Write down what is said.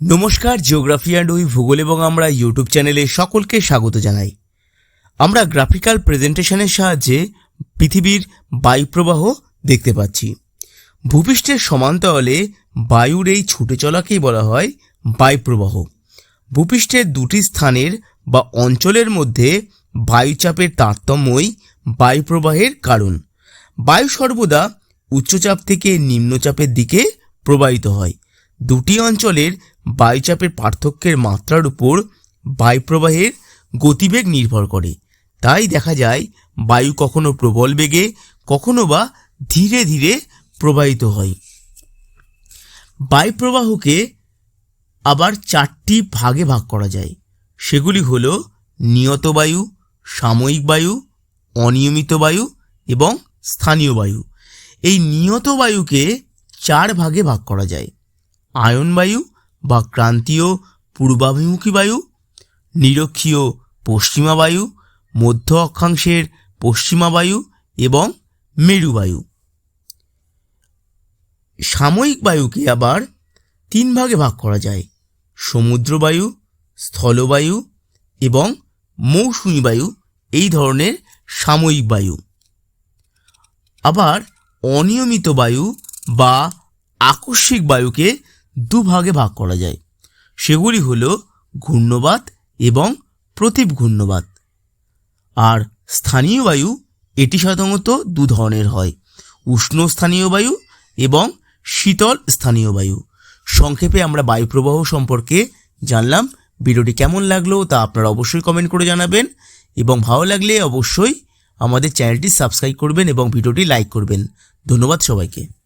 নমস্কার geography and ওই ভূগোল এবং আমরা ইউটিউব চ্যানেলে সকলকে স্বাগত জানাই। আমরা গ্রাফিক্যাল প্রেজেন্টেশনের সাহায্যে পৃথিবীর বায়ুপ্রবাহ দেখতে পাচ্ছি। ভূপৃষ্ঠের সমান্তরালে বায়ুর এই ছুটে চলাকেই বলা হয় বায়ুপ্রবাহ। ভূপৃষ্ঠের দুটি স্থানের বা অঞ্চলের মধ্যে বায়ুচাপের তারতম্যই বায়ুপ্রবাহের কারণ। বায়ু সর্বদা উচ্চচাপ থেকে নিম্নচাপের দিকে প্রবাহিত হয়। দুটি অঞ্চলের বায়ুচাপের পার্থক্যের মাত্রার উপর বায়ুপ্রবাহের গতিবেগ নির্ভর করে। তাই দেখা যায়, বায়ু কখনো প্রবল বেগে, কখনো বা ধীরে ধীরে প্রবাহিত হয়। বায়ুপ্রবাহকে আবার চারটি ভাগে ভাগ করা যায়। সেগুলি হলো নিয়ত বায়ু, সাময়িক বায়ু, অনিয়মিত বায়ু এবং স্থানীয় বায়ু। এই নিয়ত বায়ুকে চার ভাগে ভাগ করা যায়। আয়ন বায়ু বা ক্রান্তীয় পূর্বাভিমুখী বায়ু, নিরক্ষীয় পশ্চিমা বায়ু, মধ্য অক্ষাংশের পশ্চিমা বায়ু এবং মেরু বায়ু। সাময়িক বায়ুকে আবার তিন ভাগে ভাগ করা যায়, সমুদ্র বায়ু স্থলবায়ু এবং মৌসুমী বায়ু, এই ধরনের সাময়িক বায়ু। আবার অনিয়মিত বায়ু বা আকস্মিক বায়ুকে দুভাগে ভাগ করা যায়। সেগুলি হল ঘূর্ণবাত এবং প্রতীপ ঘূর্ণবাত। আর স্থানীয় বায়ু এটি সাধারণত দু ধরনের হয়। উষ্ণ স্থানীয় বায়ু এবং শীতল স্থানীয় বায়ু। সংক্ষেপে আমরা বায়ুপ্রবাহ সম্পর্কে জানলাম। ভিডিওটি কেমন লাগল তা আপনারা অবশ্যই কমেন্ট করে জানাবেন এবং ভালো লাগলে অবশ্যই আমাদের চ্যানেলটি সাবস্ক্রাইব করবেন এবং ভিডিওটি লাইক করবেন। ধন্যবাদ সবাইকে।